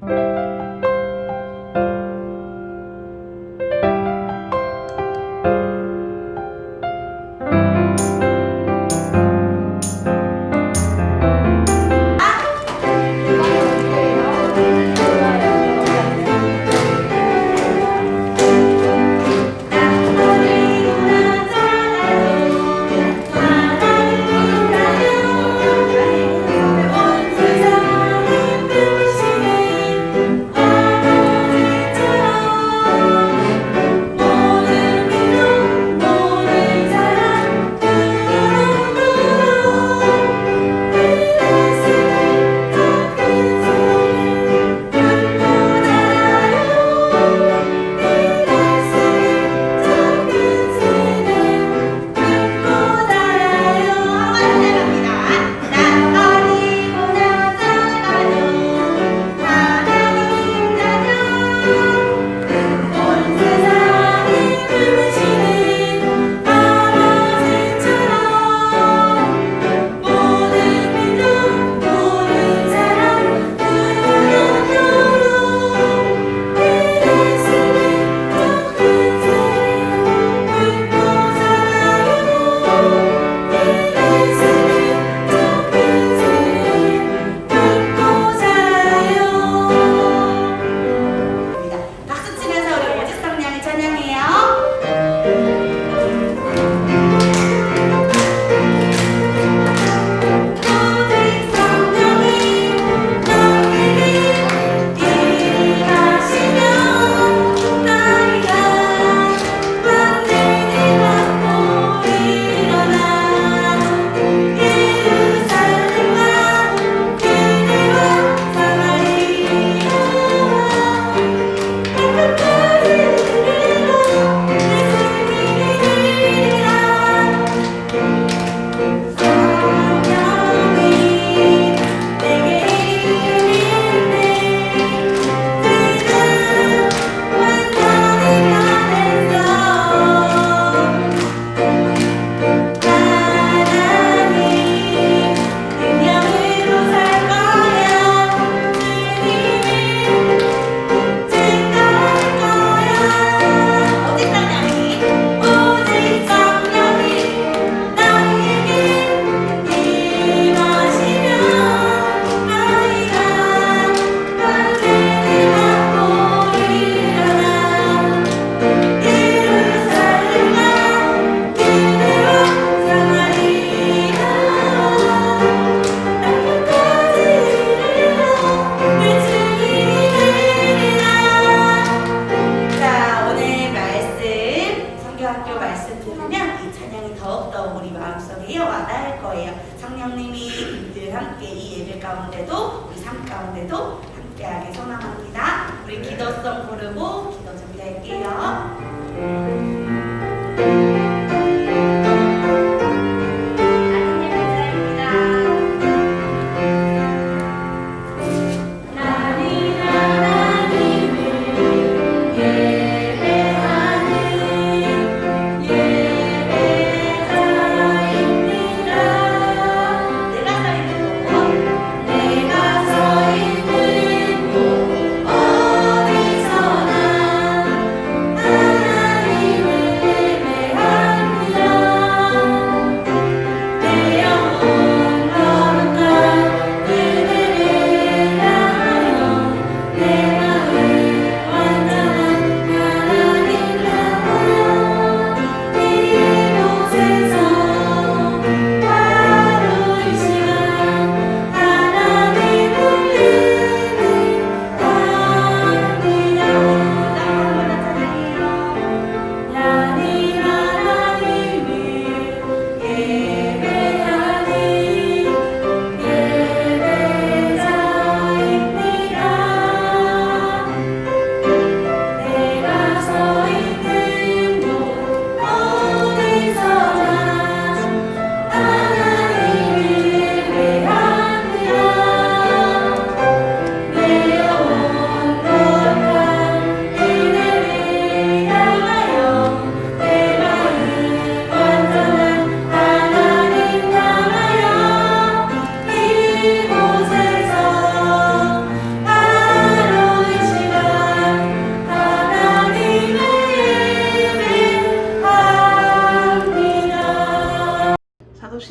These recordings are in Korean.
박수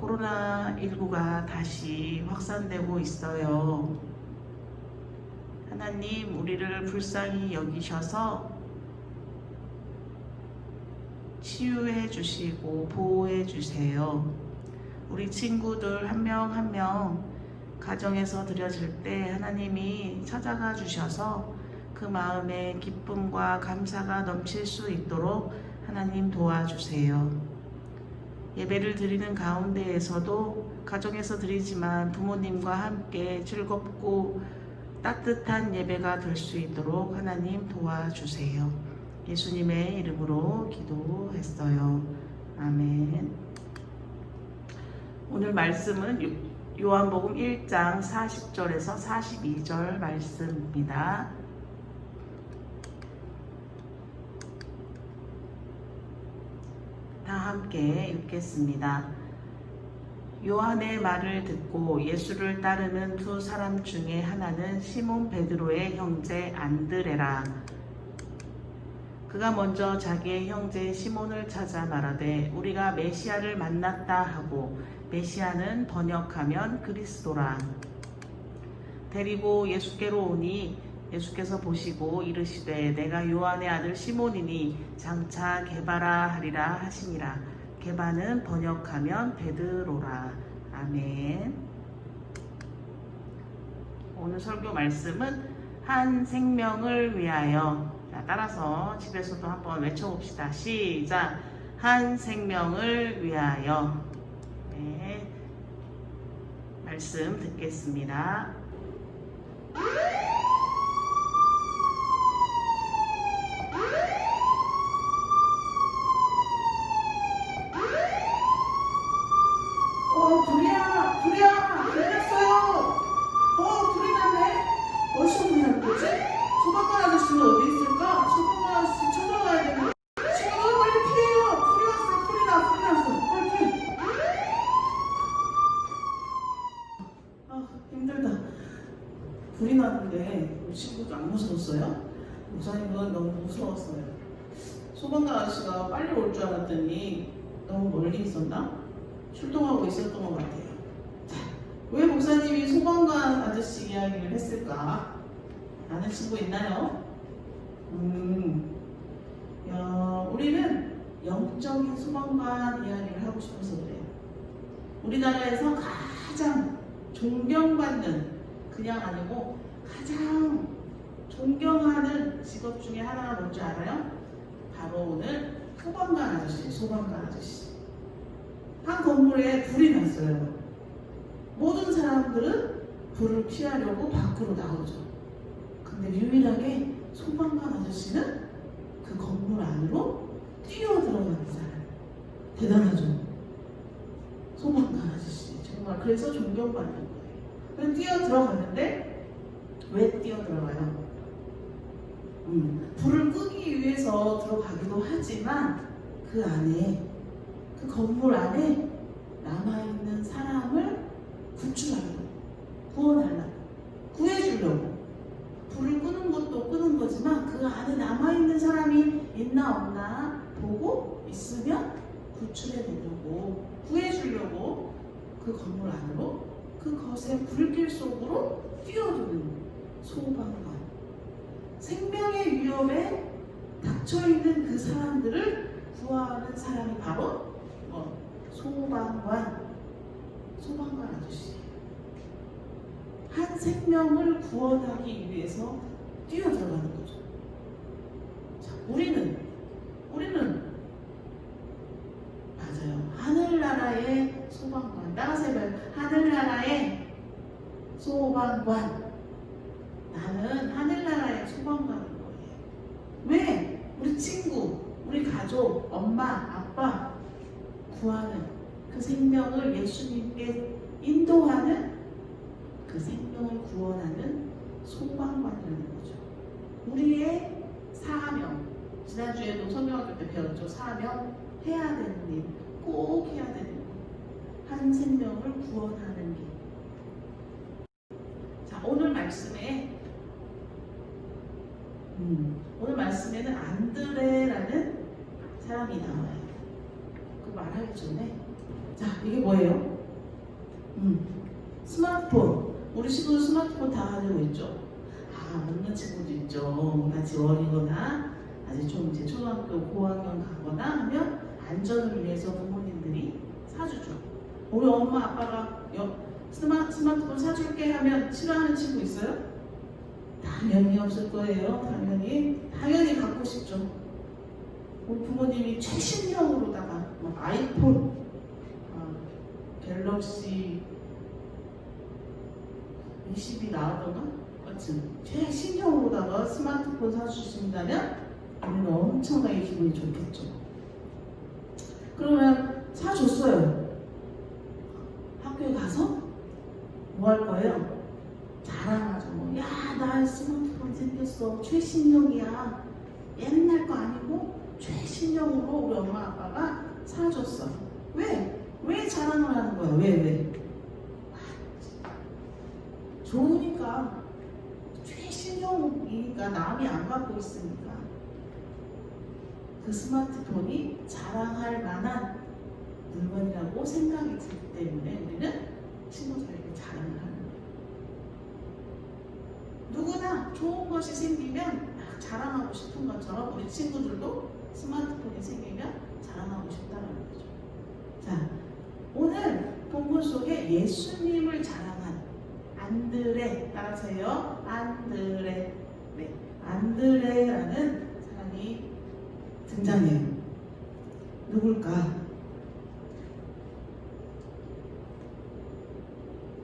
코로나19가 다시 확산되고 있어요. 하나님, 우리를 불쌍히 여기셔서 치유해 주시고 보호해 주세요. 우리 친구들 한 명 한명 가정에서 드려질 때 하나님이 찾아가 주셔서 그 마음에 기쁨과 감사가 넘칠 수 있도록 하나님 도와주세요. 예배를 드리는 가운데에서도 가정에서 드리지만 부모님과 함께 즐겁고 따뜻한 예배가 될 수 있도록 하나님 도와주세요. 예수님의 이름으로 기도했어요. 아멘. 오늘 말씀은 요- 요한복음 1장 40절에서 42절 말씀입니다. 다 함께 읽겠습니다. 요한의 말을 듣고 예수를 따르는 두 사람 중에 하나는 시몬 베드로의 형제 안드레라. 그가 먼저 자기의 형제 시몬을 찾아 말하되 우리가 메시아를 만났다 하고 메시아는 번역하면 그리스도라. 데리고 예수께로 오니 예수께서 보시고 이르시되 내가 요한의 아들 시몬이니 장차 게바라 하리라 하시니라. 게바는 번역하면 베드로라. 아멘. 오늘 설교 말씀은 한 생명을 위하여. 자, 따라서 집에서도 한번 외쳐봅시다. 시작. 한 생명을 위하여. 네. 말씀 듣겠습니다. 어, 불이야, 불이야, 불이 났어요. 어, 불이 났네. 어디서 불이 난 거지? 소방관 아저씨는 어디 있을까? 소방관 아저씨 찾아가야 되는데. 지금 어, 빨리 피해요. 불이 났어, 불이 나, 불이 났어. 빨리 피해. 아, 힘들다. 불이 났는데 우리 친구도 안 무서웠어요? 목사님은 너무 무서웠어요. 소방관 아저씨가 빨리 올 줄 알았더니 너무 멀리 있었나? 출동하고 있었던 것 같아요. 자, 왜 목사님이 소방관 아저씨 이야기를 했을까? 아는 친구 있나요? 음, 야, 우리는 영적인 소방관 이야기를 하고 싶어서 그래요. 우리나라에서 가장 존경받는, 그냥 아니고 가장 존경하는 직업 중에 하나가 뭔지 알아요? 바로 오늘 소방관 아저씨, 소방관 아저씨. 한 건물에 불이 났어요. 모든 사람들은 불을 피하려고 밖으로 나오죠. 근데 유일하게 소방관 아저씨는 그 건물 안으로 뛰어 들어가는 사람. 대단하죠. 소방관 아저씨. 정말 그래서 존경받는 거예요. 그래서 뛰어 들어가는데 왜 뛰어 들어가요? 음, 불을 끄기 위해서 들어가기도 하지만 그 안에 그 건물 안에 남아있는 사람을 구출하려고, 구원하려고, 구해주려고. 불을 끄는 것도 끄는 거지만 그 안에 남아있는 사람이 있나 없나 보고 있으면 구출해내려고, 구해주려고 그 건물 안으로 그 거센 불길 속으로 뛰어드는 소방관. 생명의 위험에 닥쳐있는 그 사람들을 구하는 사람이 바로 어, 소방관, 소방관 아저씨. 한 생명을 구원하기 위해서 뛰어들어가는 거죠. 자, 우리는 우리는 맞아요. 하늘나라의 소방관. 따라서 해봐요. 하늘나라의 소방관. 나는 하늘나라의 소방관인 거예요. 왜? 우리 친구, 우리 가족, 엄마, 아빠 구하는 그 생명을 예수님께 인도하는 그 생명을 구원하는 소방관이라는 거죠. 우리의 사명. 지난주에도 성경학교 때 배웠죠. 사명. 해야 되는 일. 꼭 해야 되는 일. 한 생명을 구원하는 일. 자, 오늘 말씀에 음, 오늘 말씀에는 안드레라는 사람이 나와요. 그 말하기 전에 자 이게 뭐예요? 음, 스마트폰. 우리 친구들 스마트폰 다 가지고 있죠. 아 없는 친구도 있죠. 아직 어리거나 아직 좀 이제 초등학교 고학년 가거나 하면 안전을 위해서 부모님들이 사주죠. 우리 엄마 아빠가 여, 스마, 스마트폰 사줄게 하면 싫어하는 친구 있어요? 당연히 없을 거예요. 당연히 당연히 갖고 싶죠. 우리 부모님이 최신형으로다가 뭐 아이폰, 아, 갤럭시 20이 나왔던가? 하여튼 최신형으로다가 스마트폰 사주신다면 우리는 엄청나게 기분이 좋겠죠. 그러면 사줬어요. 학교에 가서 뭐 할 거예요? 자랑하죠. 뭐, 야, 나 스마트폰 생겼어. 최신형이야. 옛날 거 아니고 최신형으로 우리 엄마 아빠가 사줬어. 왜? 왜 자랑을 하는 거야? 왜? 왜? 좋으니까 최신형이니까 남이 안 갖고 있으니까 그 스마트폰이 자랑할 만한 물건이라고 생각이 들기 때문에 우리는 친구들에게 자랑을 하는 거예요. 누구나 좋은 것이 생기면 막 자랑하고 싶은 것처럼 우리 친구들도 스마트폰이 생기면 자랑하고 싶다는 거죠. 자, 오늘 본문 속에 예수님을 자랑한 안드레 따라서요. 안드레. 네. 안드레라는 사람이 등장해요. 누굴까?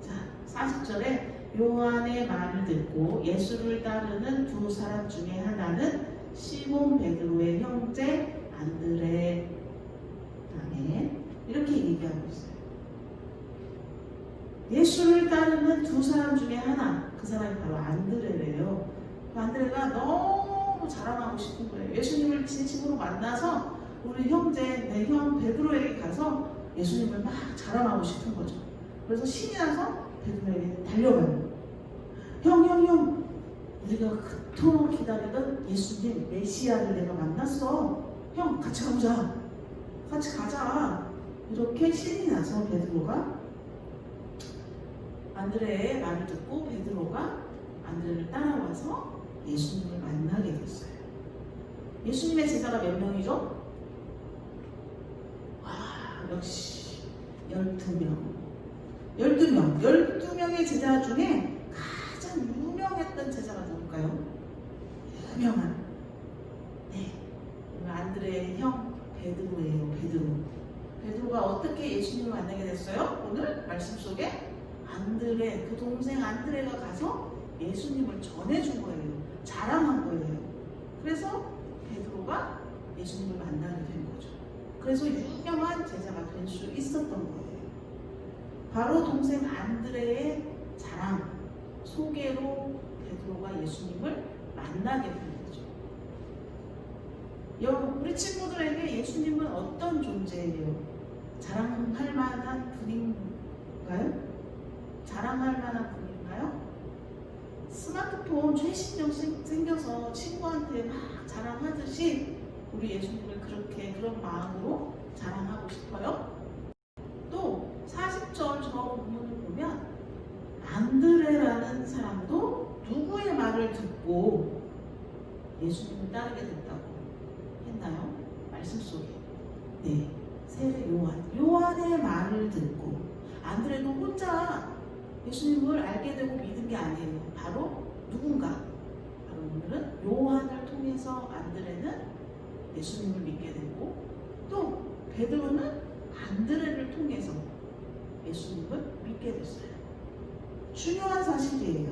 자, 40절에 요한의 말을 듣고 예수를 따르는 두 사람 중에 하나는 시몬 베드로의 형제 안드레. 아멘. 이렇게 얘기하고 있어요. 예수를 따르는 두 사람 중에 하나, 그 사람이 바로 안드레래요. 그 안드레가 너무 자랑하고 싶은 거예요. 예수님을 진심으로 만나서 우리 형제, 내 형 베드로에게 가서 예수님을 막 자랑하고 싶은 거죠. 그래서 신이 나서 베드로에게 달려가요. 형, 형, 형, 우리가 그토록 기다리던 예수님 메시아를 내가 만났어. 형, 같이 가보자. 같이 가자. 이렇게 신이 나서 베드로가 안드레의 말을 듣고 베드로가 안드레를 따라와서 예수님을 만나게 됐어요. 예수님의 제자가 몇 명이죠? 와, 역시 12명. 12명. 12명의 제자 중에 가장 유명했던 제자가 누굴까요? 유명한. 네. 안드레의 형 베드로예요. 베드로. 베드로가 어떻게 예수님을 만나게 됐어요? 오늘 말씀 속에 안드레, 그 동생 안드레가 가서 예수님을 전해준 거예요. 자랑한 거예요. 그래서 베드로가 예수님을 만나게 된 거죠. 그래서 유명한 제자가 될 수 있었던 거예요. 바로 동생 안드레의 자랑, 소개로 베드로가 예수님을 만나게 된 거죠. 여- 우리 친구들에게 예수님은 어떤 존재예요? 자랑할 만한 분인가요? 자랑할 만한 분인가요? 스마트폰 최신형 생- 생겨서 친구한테 막 자랑하듯이 우리 예수님을 그렇게 그런 마음으로 자랑하고 싶어요? 또 40절 저 본문을 보면 안드레라는 사람도 누구의 말을 듣고 예수님을 따르게 됐다고 했나요? 말씀 속에. 네. 세례 요한. 요한의 말을 듣고 안드레도 혼자 예수님을 알게 되고 믿은 게 아니에요. 바로 누군가. 바로 오늘은 요한을 통해서 안드레는 예수님을 믿게 되고 또 베드로는 안드레를 통해서 예수님을 믿게 됐어요. 중요한 사실이에요.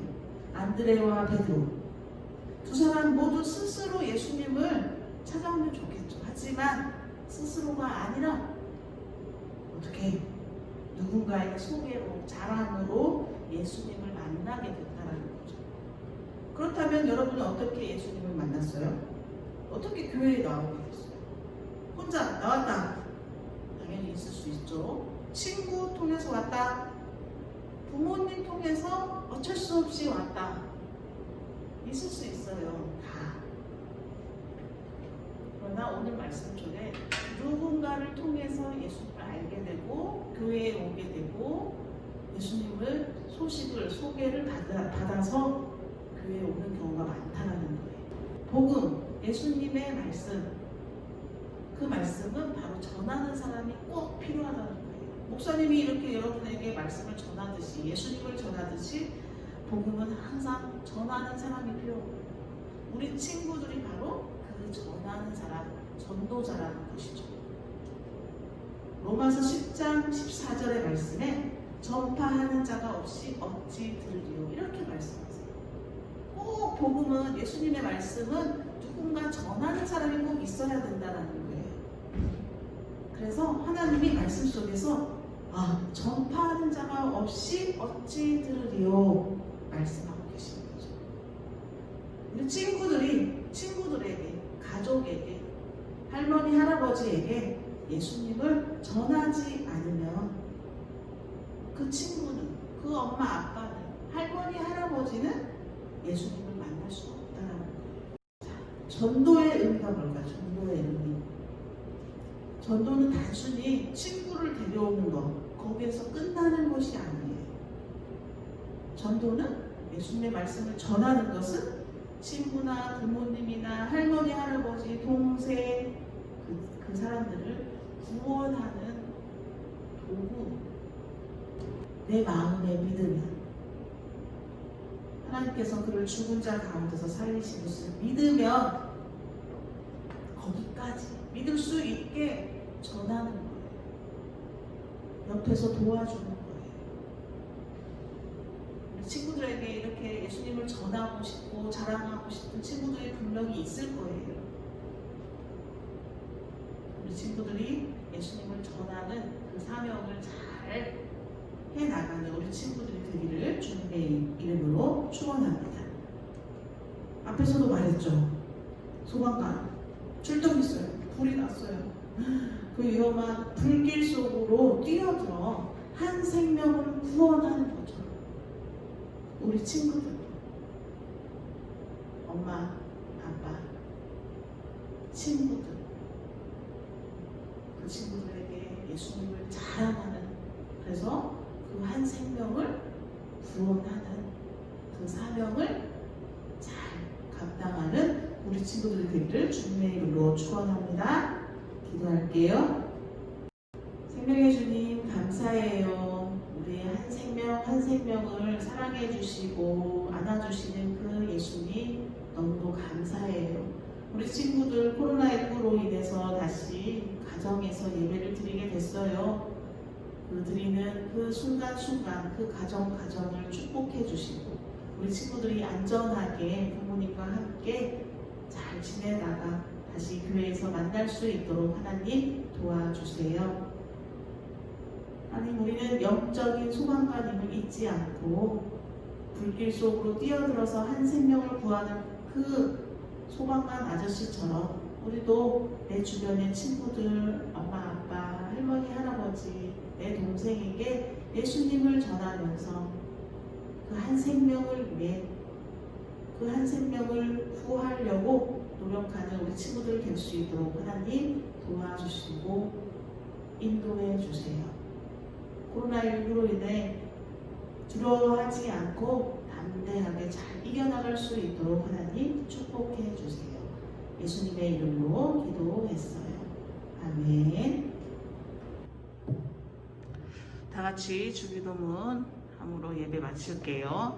안드레와 베드로 두 사람 모두 스스로 예수님을 찾아오면 좋겠죠. 하지만 스스로가 아니라 어떻게 누군가의 소개로 자랑으로 예수님을 만나게 됐다라는 거죠. 그렇다면 여러분은 어떻게 예수님을 만났어요? 어떻게 교회에 나오게 됐어요? 혼자 나왔다. 당연히 있을 수 있죠. 친구 통해서 왔다. 부모님 통해서 어쩔 수 없이 왔다. 있을 수 있어요. 다. 그러나 오늘 말씀 중에 누군가를 통해서 예수님을 알게 되고 교회에 오게 되고 예수님을 소식을 소개를 받아, 받아서 교회에 오는 경우가 많다라는 거예요. 복음, 예수님의 말씀, 그 말씀은 바로 전하는 사람이 꼭 필요하다는 거예요. 목사님이 이렇게 여러분에게 말씀을 전하듯이 예수님을 전하듯이 복음은 항상 전하는 사람이 필요해요. 우리 친구들이 바로 그 전하는 사람, 전도자라는 것이죠. 로마서 10장 14절의 말씀에 전파하는 자가 없이 어찌 들으리요 이렇게 말씀하세요. 꼭 복음은 예수님의 말씀은 누군가 전하는 사람이 꼭 있어야 된다는 거예요. 그래서 하나님이 말씀 속에서 아 전파하는 자가 없이 어찌 들으리요 말씀하고 계시는 거죠. 우리 친구들이 친구들에게 가족에게 할머니 할아버지에게 예수님을 전하지 않으면 그 친구는 그 엄마 아빠는 할머니 할아버지는 예수님을 만날 수 없다는 거예요. 자, 전도의 의미가 뭘까? 전도의 의미. 전도는 단순히 친구를 데려오는 것 거기에서 끝나는 것이 아니에요. 전도는 예수님의 말씀을 전하는 것은 친구나 부모님이나 할머니 할아버지 동생 그, 그 사람들을 구원하는 도구 내 마음에 믿으면 하나님께서 그를 죽은 자 가운데서 살리신 것을 믿으면 거기까지 믿을 수 있게 전하는 거예요. 옆에서 도와주는 거예요. 친구들에게 이렇게 예수님을 전하고 싶고 자랑하고 싶은 친구들이 분명히 있을 거예요. 우리 친구들이 예수님을 전하는 그 사명을 잘 해나가는 우리 친구들이 되기를 주님의 이름으로 축원합니다. 앞에서도 말했죠. 소방관 출동했어요. 불이 났어요. 그 위험한 불길 속으로 뛰어들어 한 생명을 구원하는 거죠. 우리 친구들, 엄마, 아빠, 친구들, 그 친구들에게 예수님을 자랑하는 그래서 그 한 생명을 구원하는 그 사명을 잘 감당하는 우리 친구들이 되기를 주님의 이름으로 축원합니다. 기도할게요. 생명의 주님 감사해요. 우리 한 생명 한 생명을 사랑해 주시고 안아주시는 그 예수님 너무도 감사해요. 우리 친구들 코로나19로 인해서 다시 가정에서 예배를 드리게 됐어요. 그 드리는 그 순간순간 그 가정 가정을 축복해 주시고 우리 친구들이 안전하게 부모님과 함께 잘 지내다가 다시 교회에서 만날 수 있도록 하나님 도와주세요. 하나님 우리는 영적인 소망관임을 잊지 않고 불길 속으로 뛰어들어서 한 생명을 구하는 그 소방관 아저씨처럼 우리도 내 주변의 친구들, 엄마, 아빠, 할머니, 할아버지, 내 동생에게 예수님을 전하면서 그 한 생명을 위해 그 한 생명을 구하려고 노력하는 우리 친구들 될 수 있도록 하나님 도와주시고 인도해 주세요. 코로나19로 인해 두려워하지 않고 담대하게 잘 이겨나갈 수 있도록 하나님 축복해 주세요. 예수님의 이름으로 기도했어요. 아멘. 다 같이 주기도문 함으로 예배 마칠게요.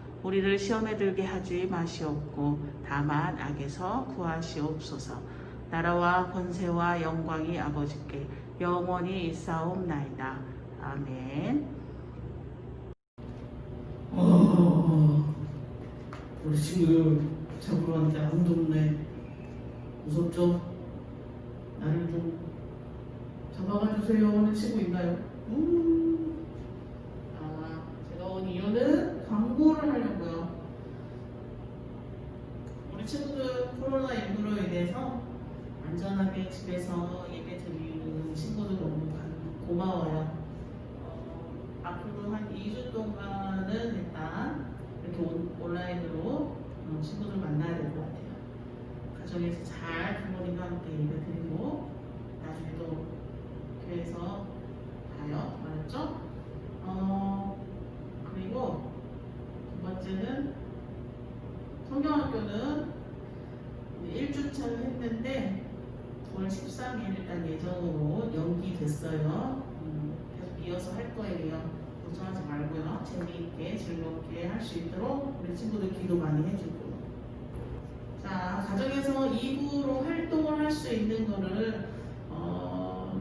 우리를 시험에 들게 하지 마시옵고 다만 악에서 구하시옵소서 나라와 권세와 영광이 아버지께 영원히 있사옵나이다 아멘 어, 우리 친구들 잡으러 왔는데 아무도 없네. 무섭죠? 나를 좀 잡아가 주세요 하는 친구 있나요? 음. 아, 제가 온 이유는 광고를 하려고요. 우리 친구들 코로나 19로 인해서 안전하게 집에서 예배 드리는 친구들 너무 가- 고마워요. 어, 앞으로 한 2주 동안은 일단 이렇게 온- 온라인으로 어, 친구들 만나야 될 것 같아요. 가정에서 잘 부모님과 함께 예배 드리고 나중에 또 교회에서 봐요. 알았죠? 어, 그리고 두 번째는 성경학교는 1주차를 했는데 9월 13일 일단 예정으로 연기됐어요. 음, 계속 이어서 할 거예요. 걱정하지 말고요. 재미있게 즐겁게 할 수 있도록 우리 친구들 기도 많이 해주고. 자, 가정에서 입으로 활동을 할 수 있는 거를 어,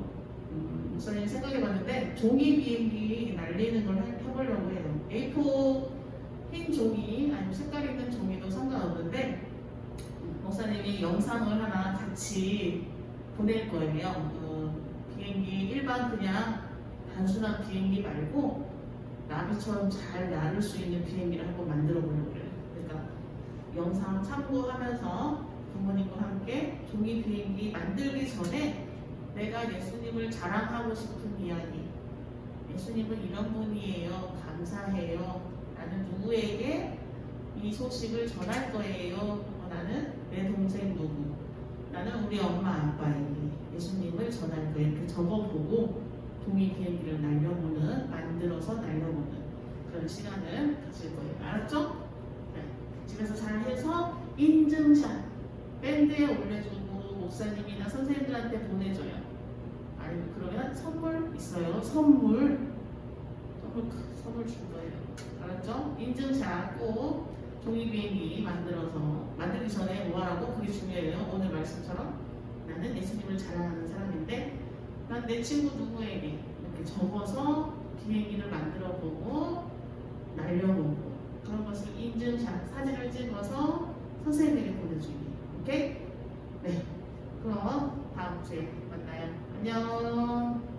음, 목사님 생각해봤는데 종이 비행기 날리는 걸 해- 해보려고 해요. A4 흰 종이 아니면 색깔 있는 종이도 상관없는데 목사님이 영상을 하나 같이 보낼 거예요. 어, 비행기 일반 그냥 단순한 비행기 말고 나비처럼 잘 나를 수 있는 비행기를 한번 만들어 보려고 그래요. 그러니까 영상 참고하면서 부모님과 함께 종이 비행기 만들기 전에 내가 예수님을 자랑하고 싶은 이야기. 예수님은 이런 분이에요. 감사해요. 나는 누구에게 이 소식을 전할 거예요. 어, 나는 내 동생 누구. 나는 우리 엄마 아빠에게 예수님을 전할 거예요. 이렇게 적어보고 종이 비행기를 날려보는, 만들어서 날려보는 그런 시간을 가질 거예요. 알았죠? 네. 집에서 잘 해서 인증샷 밴드에 올려주고 목사님이나 선생님들한테 보내줘요. 아니 그러면 선물 있어요. 선물 선물 줄 거예요. 알았죠? 인증샷 꼭 종이 비행기 만들어서 만들기 전에 뭐 하라고 그게 중요해요. 오늘 말씀처럼 나는 예수님을 자랑하는 사람인데 난 내 친구 누구에게 이렇게 적어서 비행기를 만들어 보고 날려보고 그런 것을 인증샷 사진을 찍어서 선생님에게 보내주기. 오케이? 네. 그럼 다음 주에 만나요. 안녕.